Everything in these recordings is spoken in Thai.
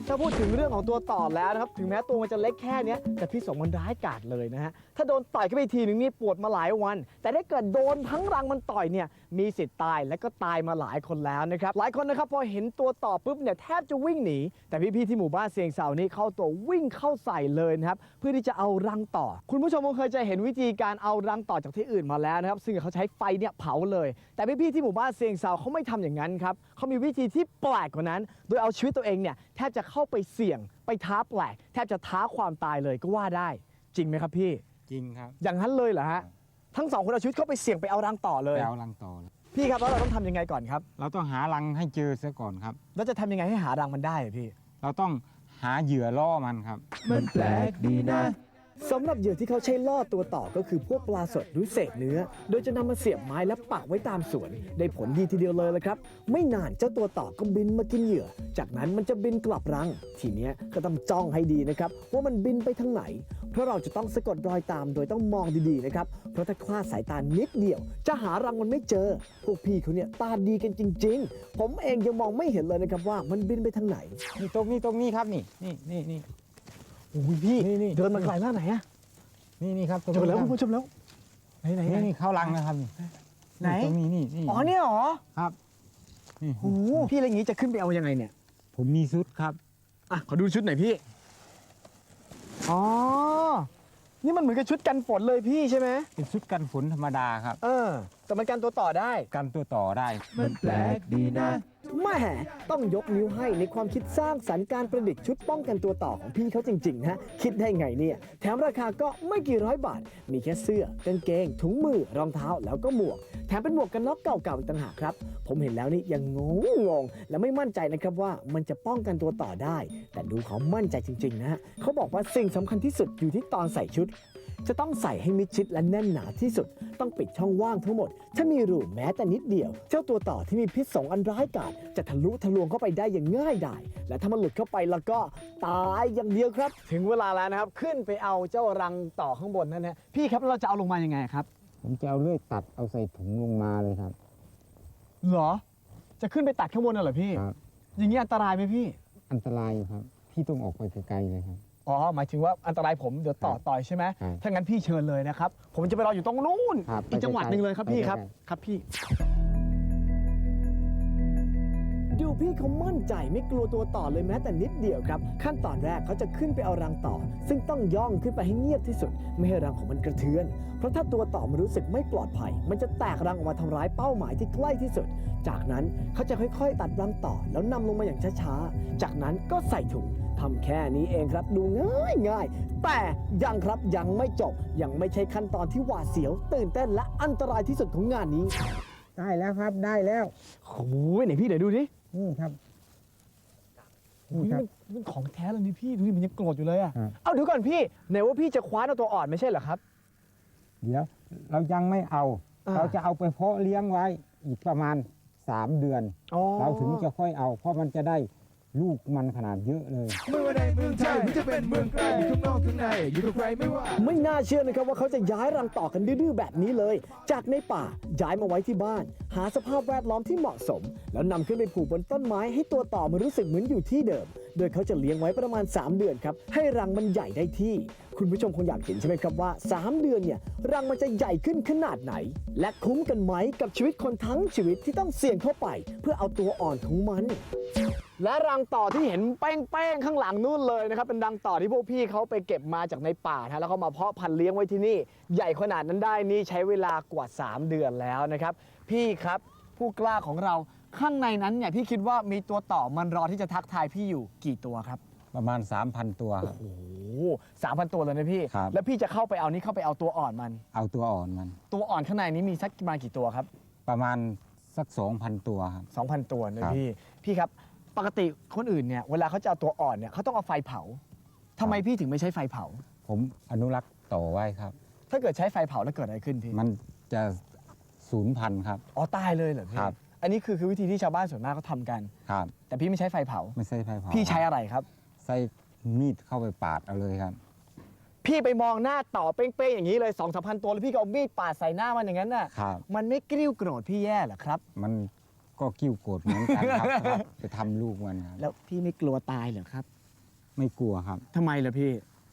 ับถ้าพูดถึงเรื่องของตัวต่อแล้วนะครับ ถึงแม้ตัวมันจะเล็กแค่เนี้ยแต่พี่สงมันร้ายกาจเลยนะฮะ ถ้าโดนต่อยเข้าไปทีหนึ่งนี่ปวดมาหลายวัน แต่ถ้าเกิดโดนทั้งรังมันต่อยเนี่ย มีสิทธิ์ตายและก็ตายมาหลายคนแล้วนะครับ หลายคนนะครับพอเห็นตัวต่อปุ๊บเนี่ยแทบจะวิ่งหนี แต่พี่ๆที่หมู่บ้านเสียงเสานี่เข้าตัววิ่งเข้าใส่เลยนะครับ เพื่อที่จะเอารังต่อ คุณผู้ชมคงเคยจะเห็นวิธีการเอารังต่อจากที่อื่นมาแล้วนะครับ ซึ่งเขาใช้ไฟเนี่ยเผาเลย แต่พี่ๆที่หมู่บ้านเสียงเสาเขาไม่ทำอย่างนั้นครับเขามีวิธีที่แปลกกว่านั้น โดยเอาชีวิตตัวเองเนี่ยแทบจะเข้าไปเสี่ยง ไปท้าแปลกแทบจะท้าความตายเลยก็ว่าได้ จริงไหมครับพี่ จริงครับอย่างนั้นเลยเหรอฮะทั้งสองคนเอาชีวิตเข้าไปเสี่ยงไปเอารังต่อเลยไปเอารังต่อเลยพี่ครับแล้วเราต้องทำยังไงก่อนครับ เราต้องหารังให้เจอซะก่อนครับ แล้วจะทำยังไงให้หารังมันได้อะพี่ เราต้องหาเหยื่อล่อมันครับ มันแปลกดีนะ สำหรับเหยื่อที่เขาใช้ล่อตัวต่อก็คือพวกปลาสดหรือเศษเนื้อ โดยจะนำมาเสียบไม้และปักไว้ตามสวน ได้ผลดีทีเดียวเลยละครับ ไม่นานเจ้าตัวต่อก็บินมากินเหยื่อ จากนั้นมันจะบินกลับรัง ทีเนี้ยก็ต้องจ้องให้ดีนะครับว่ามันบินไปทางไหน เพราะเราจะต้องสะกดรอยตามโดยต้องมองดีๆนะครับ เพราะถ้าคลาดสายตานิดเดียว จะหารังมันไม่เจอ พวกพี่เขาเนี่ยตาดีกันจริง ๆ ผมเองยังมองไม่เห็นเลยนะครับว่ามันบินไปทางไหน นี่ตรงนี้ตรงนี้ครับนี่นี่นี่นี่ โอ้ยพี่นี่นี่ เดินมาไกลมากไหนอะนี่นี่ครับตรงเจอแล้วนี้คุณผู้ชมแล้วไหนไหนครับไหนนี่นี่เข้ารังนะครับนี่ไหนตรงนี้นี่นี่อ๋อเนี่ยเหรอครับนี่โอ้โหพี่อะไรอย่างงี้จะขึ้นไปเอายังไงเนี่ย ผมมีชุดครับอะขอดูชุดหน่อยพี่อ๋อนี่มันเหมือนกับชุดกันฝนเลยพี่ใช่ไหมเป็นชุดกันฝนธรรมดาครับ เออ แต่มันกันตัวต่อได้ กันตัวต่อได้ มันแปลกดีนะแม่ต้องยกนิ้วให้ในความคิดสร้างสรรค์การประดิษฐ์ชุดป้องกันตัวต่อของพี่เขาจริงๆนะฮะคิดได้ไงเนี่ย แถมราคาก็ไม่กี่ร้อยบาท มีแค่เสื้อกางเกง ถุงมือรองเท้าแล้วก็หมวก แถมเป็นหมวกกันน็อกเก่าๆอีกต่างหากครับ ผมเห็นแล้วนี่ยังงงงงและไม่มั่นใจนะครับว่ามันจะป้องกันตัวต่อได้ แต่ดูเขามั่นใจจริงๆนะฮะเขาบอกว่าสิ่งสำคัญที่สุดอยู่ที่ตอนใส่ชุด จะต้องใส่ให้มิดชิดและแน่นหนาที่สุด ต้องปิดช่องว่างทั้งหมด ถ้ามีรูแม้แต่นิดเดียว เจ้าตัวต่อที่มีพิษสงอันร้ายกาจจะทะลุทะลวงเข้าไปได้อย่างง่ายดาย และถ้ามันหลุดเข้าไปแล้วก็ตายอย่างเดียวครับ ถึงเวลาแล้วนะครับ ขึ้นไปเอาเจ้ารังต่อข้างบนนั่นนะพี่ครับเราจะเอาลงมายังไงครับ ผมจะเอาเลื่อยตัดเอาใส่ถุงลงมาเลยครับ เหรอ จะขึ้นไปตัดข้างบนน่ะเหรอพี่ ครับ อย่างนี้อันตรายไหมพี่ อันตรายอยู่ครับ พี่ต้องออกไปไกลๆเลยครับ อ๋อหมายถึงว่าอันตรายผมเดี๋ยวต่อครับต่อยใช่ไหมครับ ถ้างั้นพี่เชิญเลยนะครับ ผมจะไปรออยู่ตรงนู้นครับอีกจังหวัดหนึ่งเลยครับไปพี่ไกลๆครับไปไกลครับพี่ ดูพี่เขามั่นใจไม่กลัวตัวต่อเลยแม้แต่นิดเดียวครับ ขั้นตอนแรกเขาจะขึ้นไปเอารังต่อ ซึ่งต้องย่องขึ้นไปให้เงียบที่สุด ไม่ให้รังของมันกระเทือน เพราะถ้าตัวต่อมันรู้สึกไม่ปลอดภัย มันจะแตกรังออกมาทำร้ายเป้าหมายที่ใกล้ที่สุด จากนั้นเขาจะค่อยๆ ตัดรังต่อ แล้วนำลงมาอย่างช้าๆ จากนั้นก็ใส่ถุงทำแค่นี้เองครับดูง่ายง่ายๆแต่ยังครับยังไม่จบยังไม่ใช่ขั้นตอนที่หวาดเสียว ตื่นเต้นและอันตรายที่สุดของงานนี้ ได้แล้วครับได้แล้วโอ้ยไหนพี่เดี๋ยวดูดิ นี่ครับโอ้ยนี่ครัมับนมันของแท้เลยนี่พี่ดูดิมันยังโกรธอยู่เลยอะครับเอาเดี๋ยวก่อนพี่ไหนว่าพี่จะคว้านเอาตัวอ่อนไม่ใช่เหรอครับ เดี๋ยวเรายังไม่เอา อ่า เราจะเอาไปเพาะเลี้ยงไว้อีกประมาณ 3 เดือน อ๋อเราถึงจะค่อยเอา เพราะมันจะได้ลูกมันขนาดเยอะเลยไม่ว่าในเมืองไทยหรือจะเป็นเมืองไกลอยู่ข้างนอกข้างในอยู่กับใครไม่ว่า ไม่น่าเชื่อนะครับว่าเขาจะย้ายรังต่อกันดื้อๆแบบนี้เลย จากในป่าย้ายมาไว้ที่บ้านหาสภาพแวดล้อมที่เหมาะสม แล้วนำขึ้นไปผูกบนต้นไม้ให้ตัวต่อมันรู้สึกเหมือนอยู่ที่เดิม โดยเขาจะเลี้ยงไว้ประมาณ 3 เดือนครับ ให้รังมันใหญ่ได้ที่ คุณผู้ชมคงอยากเห็นใช่ไหมครับว่า 3 เดือนเนี่ยรังมันจะใหญ่ขึ้นขนาดไหน และคุ้มกันไหมกับชีวิตคนทั้งชีวิตที่ต้องเสี่ยงเข้าไป เพื่อเอาตัวอ่อนของมันและรังต่อที่เห็นแป้งๆข้างหลังนู่นเลยนะครับ เป็นรังต่อที่พวกพี่เขาไปเก็บมาจากในป่านะแล้วเขามาเพาะพันธุ์เลี้ยงไว้ที่นี่ ใหญ่ขนาดนั้นได้นี่ใช้เวลากว่า 3 เดือนแล้วนะครับ พี่ครับ ผู้กล้าของเราข้างในนั้นเนี่ยพี่คิดว่ามีตัวต่อมันรอที่จะทักทายพี่อยู่กี่ตัวครับ ประมาณ 3,000 ตัวครับโอ้สามพันตัวเลยนะพี่ ครับ แล้วพี่จะเข้าไปเอานี่เข้าไปเอาตัวอ่อนมัน เอาตัวอ่อนมัน ตัวอ่อนข้างในนี้มีสักประมาณกี่ตัวครับ ประมาณสัก 2,000 ตัวครับ 2,000 ตัวนะครับ พี่ พี่ครับ ปกติคนอื่นเนี่ยเวลาเขาจะเอาตัวอ่อนเนี่ยเขาต้องเอาไฟเผาทำไมพี่ถึงไม่ใช้ไฟเผา ผมอนุรักษ์ต่อไว้ครับ ถ้าเกิดใช้ไฟเผาแล้วเกิดอะไรขึ้นพี่ มันจะ สูญพันธุ์ครับ อ๋อตายเลยเหรอพี่ครับ อันนี้คือคือวิธีที่ชาวบ้านส่วนมากเขาทำกัน ครับ แต่พี่ไม่ใช้ไฟเผา ไม่ใช่ไฟเผาพี่ใช้อะไรครับ ใส่มีดเข้าไปปาดเอาเลยครับ พี่ไปมองหน้าต่อเป้งๆอย่างนี้เลย2องสามพันตัวแล้วพี่ก็เอามีดปาดใส่หน้ามันอย่างนั้นน่ะ ครับ มันไม่กริ้วโกรธพี่แย่เหรอครับ มันก็กิ้วโกรธเหมือนกันครับ ครับไปทำลูกมันครับแล้วพี่ไม่กลัวตายเหรอครับไม่กลัวครับทำไมล่ะพี่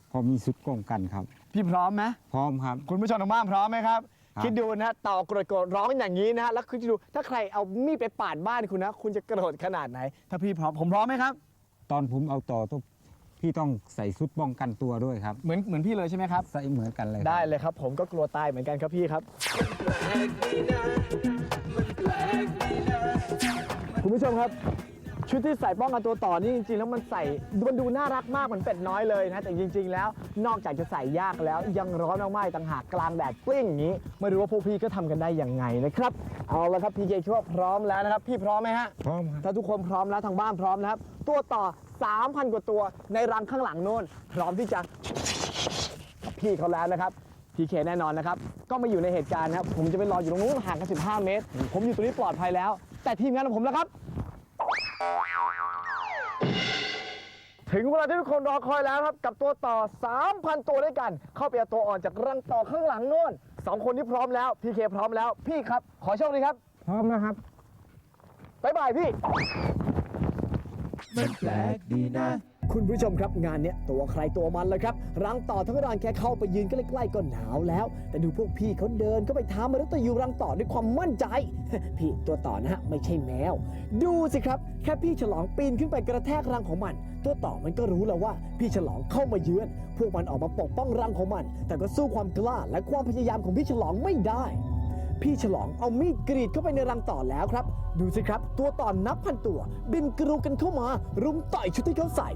เพอมีสุดป้องกันครับ พี่พร้อมไหมพร้อมครับ คุณผู้ชมทางบ้านพร้อมไหมครับ ครับคิดดูนะต่อกรดกรดร้องอย่างนี้นะแล้วคุณจะดูถ้าใครเอามีดไปปาดบ้านคุณนะ คุณจะกระโดดขนาดไหน ถ้าพี่พร้อมผมพร้อมไหมครับ ตอนผมเอาต่อต้องพี่ต้องใส่ชุดป้องกันตัวด้วยครับ เหมือนเหมือนพี่เลยใช่ไหมครับ ใส่เหมือนกันเลยครับได้เลยครับ ผมก็กลัวตายเหมือนกันครับพี่ครับ คุณผู้ชมครับ ชุดที่ใส่ป้องกันตัวต่อนี่จริงๆ แล้วมันใส่มันดูน่ารักมากเหมือนเป็ดน้อยเลยนะแต่จริง ๆ แล้วนอกจากจะใส่ยากแล้วยังร้อนมากๆอีกต่างหากกลางแดดเปรี้ยงอย่างนี้ไม่รู้ว่าพวกพี่ก็ทำกันได้ยังไงนะครับเอาละครับพี่เจคิดว่าพร้อมแล้วนะครับ พี่พร้อมไหมฮะพร้อมครับถ้าทุกคนพร้อมแล้วทางบ้านพร้อมนะครับ ตัวต่อ 3,000 กว่าตัวในรังข้างหลังโน้น พร้อมที่จะพี่เขาแล้วนะครับพีเคแน่นอนนะครับ ก็มาอยู่ในเหตุการณ์นะครับ ผมจะไปรออยู่ตรงนู้นห่างกัน 15 เมตร ผมอยู่ตรงนี้ปลอดภัยแล้ว แต่ทีมงานของผมแล้วครับ ถึงเวลาที่ทุกคนรอคอยแล้วครับ กับตัวต่อ 3,000 ตัวด้วยกัน เข้าไปเอาตัวอ่อนจากรังต่อข้างหลังโน้นสองคนที่พร้อมแล้ว พีเคพร้อมแล้ว พี่ครับ ขอโชคดีครับ พร้อมนะครับบ๊ายบายพี่ มันแปลกดีนะ คุณผู้ชมครับงานเนี้ยตัวใครตัวมันเลยครับรังต่อทั้งรังแค่เข้าไปยืนใกล้ๆก็หนาวแล้ว แต่ดูพวกพี่เขาเดินเข้าไปท้ามนุษย์ยูรังต่อด้วยความมั่นใจ พี่ตัวต่อนะฮะไม่ใช่แมว ดูสิครับ แค่พี่ฉลองปีนขึ้นไปกระแทกรังของมัน ตัวต่อมันก็รู้แล้วว่า พี่ฉลองเข้ามาเยือน พวกมันออกมาปกป้องรังของมัน แต่ก็สู้ความกล้าและความพยายามของพี่ฉลองไม่ได้ พี่ฉลองเอามีดกรีดเข้าไปในรังต่อแล้วครับ ดูสิครับ ตัวต่อนนับพันตัว บินกรูกันเข้ามา รุมต่อยชุดที่เขาใส่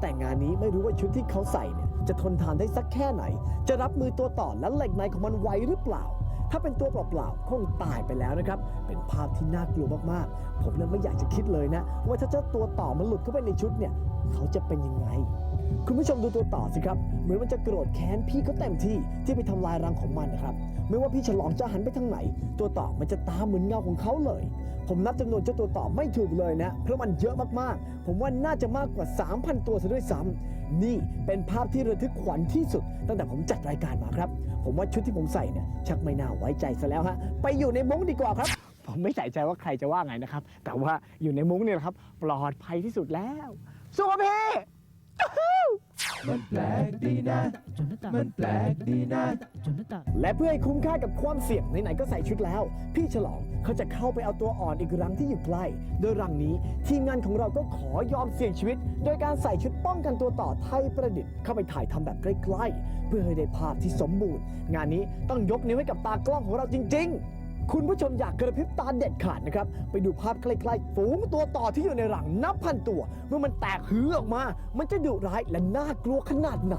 แต่งานนี้ไม่รู้ว่าชุดที่เขาใส่เนี่ยจะทนทานได้สักแค่ไหน จะรับมือตัวต่อและเหล็กในของมันไหวหรือเปล่า ถ้าเป็นตัวเปล่าๆคงตายไปแล้วนะครับ เป็นภาพที่น่ากลัวมากๆ ผมเนี่ยไม่อยากจะคิดเลยนะ ว่าถ้าเจ้าตัวต่อมันหลุดเข้าไปในชุดเนี่ย เขาจะเป็นยังไง คุณผู้ชมดูตัวต่อสิครับ เหมือนมันจะโกรธแค้นพี่เขาเต็มที่ที่ไปทำลายรังของมันนะครับ ไม่ว่าพี่ฉลองจะหันไปทางไหน ตัวต่อมันจะตามเหมือนเงาของเขาเลย ผมนับจำนวนเจ้าตัวต่อไม่ถูกเลยนะ เพราะมันเยอะมากๆ ผมว่าน่าจะมากกว่า 3,000 ตัวซะด้วยซ้ำนี่เป็นภาพที่ระทึกขวัญที่สุด ตั้งแต่ผมจัดรายการมาครับ ผมว่าชุดที่ผมใส่เนี่ยชักไม่น่าไว้ใจซะแล้วฮะไปอยู่ในมุ้งดีกว่าครับ ผมไม่ใส่ใจว่าใครจะว่าไงนะครับ แต่ว่าอยู่ในมุ้งเนี่ยครับ ปลอดภัยที่สุดแล้วสู้พี่ มันแปลกดีนะมันแปลกดีนะและเพื่อให้คุ้มค่ากับความเสี่ยงไหนๆก็ใส่ชุดแล้ว พี่ฉลองเขาจะเข้าไปเอาตัวอ่อนอีกรังที่อยู่ใกล้ โดยรังนี้ทีมงานของเราก็ขอยอมเสี่ยงชีวิต โดยการใส่ชุดป้องกันตัวต่อไทยประดิษฐ์เข้าไปถ่ายทำแบบใกล้ๆ เพื่อให้ได้ภาพที่สมบูรณ์ งานนี้ต้องยกนิ้วให้กับตากล้องของเราจริง ๆ คุณผู้ชมอยากกระพริบตาเด็ดขาดนะครับ ไปดูภาพใกล้ๆ ฝูงตัวต่อที่อยู่ในรังนับพันตัว เมื่อมันแตกหือออกมา มันจะดุร้ายและน่ากลัวขนาดไหน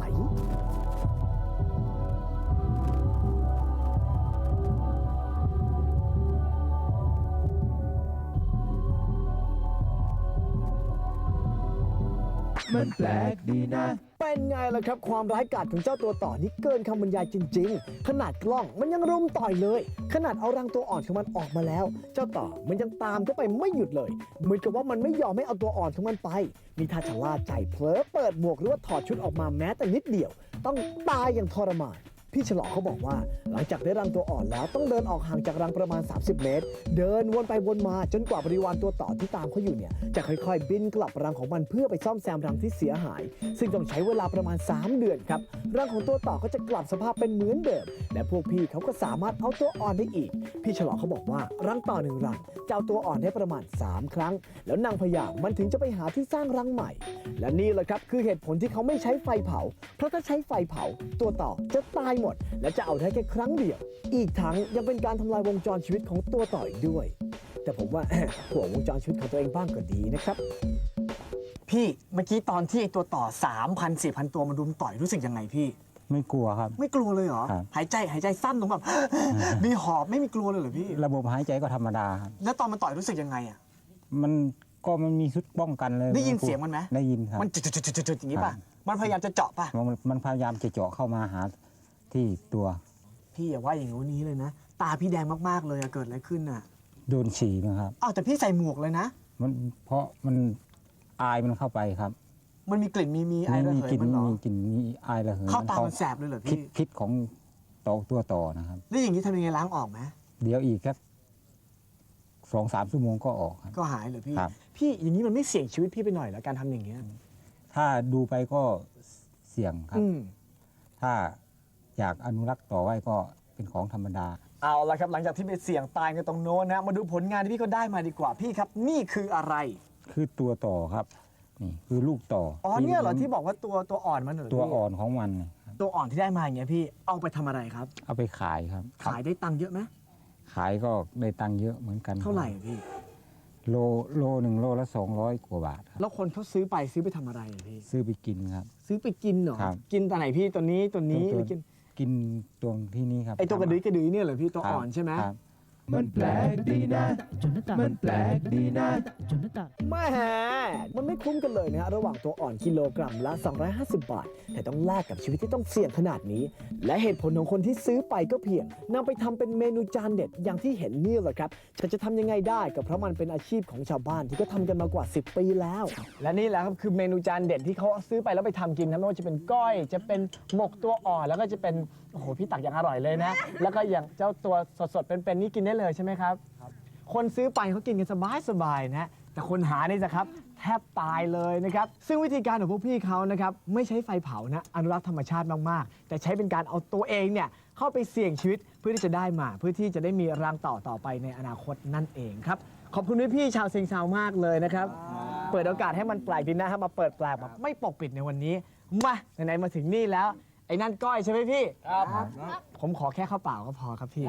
มันแปลกดีนะ เป็นไงล่ะครับ ความร้ายกาจของเจ้าตัวต่อนี่เกินคำบรรยายจริง ๆ ขนาดกล้องมันยังรุมต่อยเลย ขนาดเอารังตัวอ่อนของมันออกมาแล้ว เจ้าต่อมันยังตามเข้าไปไม่หยุดเลย เหมือนกับว่ามันไม่ยอมให้เอาตัวอ่อนของมันไป มีท่าชะล่าใจเผลอเปิดหมวกหรือว่าถอดชุดออกมาแม้แต่นิดเดียว ต้องตายอย่างทรมาน พี่ฉลองเขาบอกว่า หลังจากได้รังตัวอ่อนแล้วต้องเดินออกห่างจากรังประมาณ 30 เมตร เดินวนไปวนมาจนกว่าบริวารตัวต่อที่ตามเขาอยู่เนี่ยจะค่อยๆ บินกลับรังของมันเพื่อไปซ่อมแซมรังที่เสียหาย ซึ่งต้องใช้เวลาประมาณ 3 เดือนครับรังของตัวต่อก็จะกลับสภาพเป็นเหมือนเดิม และพวกพี่เขาก็สามารถเอาตัวอ่อนได้อีก พี่ฉลองเขาบอกว่ารังต่อหนึ่งรังจะเอาตัวอ่อนได้ประมาณ 3 ครั้ง แล้วนางพญามันถึงจะไปหาที่สร้างรังใหม่ และนี่แหละครับคือเหตุผลที่เขาไม่ใช้ไฟเผา เพราะถ้าใช้ไฟเผาตัวต่อจะตายหมด และจะเอาได้แค่ครั้งเดียว อีกทั้งยังเป็นการทำลายวงจรชีวิตของตัวต่ออีกด้วย แต่ผมว่าห่วงวงจรชีวิตของตัวเองบ้างก็ดีนะครับ พี่เมื่อกี้ตอนที่ไอตัวต่อ 3,000 4,000 ตัวมันรุมต่อยรู้สึกยังไงพี่ ไม่กลัวครับ ไม่กลัวเลยเหรอ ครับ หายใจหายใจสั้นตรงแบบ มีหอบไม่มีกลัวเลยเหรอพี่ ระบบหายใจก็ธรรมดาครับแล้วตอนมันต่อยรู้สึกยังไงอะ มันก็มันมีชุดป้องกันเลยได้ยินเสียงมันไหม ได้ยินครับ มันจุดๆๆๆๆอย่างนี้ป่ะครับมันพยายามจะเจาะป่ะ มันมันพยายามจะเจาะเข้ามาหา ที่ตัวพี่อย่าว่าอย่างงู้นนี้เลยนะ ตาพี่แดงมากๆเลยอะเกิดอะไรขึ้นอะโดนฉี่นะครับ อ้าวแต่พี่ใส่หมวกเลยนะ มันเพราะมันอายมันเข้าไปครับมันมีกลิ่นมีมีไอระมีเหยกลิ่นมันเหรอมีกลิ่นมีอายระเหยเข้าตามัมันแสบเลยเหรอพิษพี่พิษของต่อตัวต่อนะครับ แล้วอย่างนี้ทำยังไงล้างออกไหมเดี๋ยวอีกครับสองสามชั่วโมงก็ออกครับ ก็หายเลยพี่ ครับ พี่อย่างนี้มันไม่เสี่ยงชีวิตพี่ไปหน่อยแล้วการทำอย่างเงี้ยถ้าดูไปก็เสี่ยงครับ อืมถ้า อยากอนุรักษ์ต่อไว้ก็เป็นของธรรมดา เอาละครับหลังจากที่ไปเสี่ยงตายกันตรงโน้นนะมาดูผลงานที่พี่เขาได้มาดีกว่าพี่ครับ นี่คืออะไร คือตัวต่อครับนี่คือลูกต่ออ๋ออเนี่ยเหรอที่บอกว่าตัวตัวอ่อนมันเหรอตัวพี่อ่อนของมันเนี่ยครับตัวอ่อนที่ได้มาอย่างเงี้ยพี่เอาไปทำอะไรครับ เอาไปขายครับขายได้ตังค์เยอะไหมขายก็ได้ตังค์เยอะเหมือนกันเท่าไหร่พี่ โลโลหนึ่งโลละสองร้อยกว่าบาทครับแล้วคนเขาซื้อไปซื้อไปทำอะไรอะพี่ ซื้อไปกินครับ ซื้อไปกินเหรอ ครับกินตัวไหนพี่ตัวนี้ตัวนี้ตัวหรือกิน กินตรงที่นี้ครับไอตัวกระดือกระดือเนี่ยเหรอพี่ตัวครับอ่อนใช่ไหมครับ มันแปลกดีนะมันแปลกดีนะแม่มันไม่คุ้มกันเลยนะฮะระหว่างตัวอ่อนกิโลกรัมละ 250 บาท แต่ต้องแลกกับชีวิตที่ต้องเสี่ยงขนาดนี้ และเหตุผลของคนที่ซื้อไปก็เพียงนำไปทำเป็นเมนูจานเด็ดอย่างที่เห็นนี่แหละครับแต่จะทำยังไงได้ก็เพราะมันเป็นอาชีพของชาวบ้านที่ก็ทำกันมากว่า 10 ปีแล้ว และนี่แหละครับคือเมนูจานเด็ดที่เขาซื้อไปแล้วไปทำกินนะไม่ว่าจะเป็นก้อย จะเป็นหมกตัวอ่อนแล้วก็จะเป็น โอ้โหพี่ตักอย่างอร่อยเลยนะ แล้วก็อย่างเจ้าตัวสดๆเป็นๆนี่กินได้เลยใช่ไหมครับ คนซื้อไปเขากินกันสบายสบายๆนะ แต่คนหานี่สิครับ แทบตายเลยนะครับ ซึ่งวิธีการของพวกพี่เขานะครับไม่ใช้ไฟเผานะอนุรักษ์ธรรมชาติมากๆ แต่ใช้เป็นการเอาตัวเองเนี่ยเข้าไปเสี่ยงชีวิตเพื่อที่จะได้มา เพื่อที่จะได้มีรังต่อต่อไปในอนาคตนั่นเองครับ ขอบคุณพี่ๆชาวเซงซาวมากเลยนะครับ เปิดโอกาสให้มันแปลกดีนะครับมาเปิดแปลกแบบไม่ปกปิดในวันนี้ มาไหนๆมาถึงนี่แล้ว ไอ้นั่นก้อยใช่ไหมพี่ ครับ ผมขอแค่ข้าวเปล่าก็พอครับพี่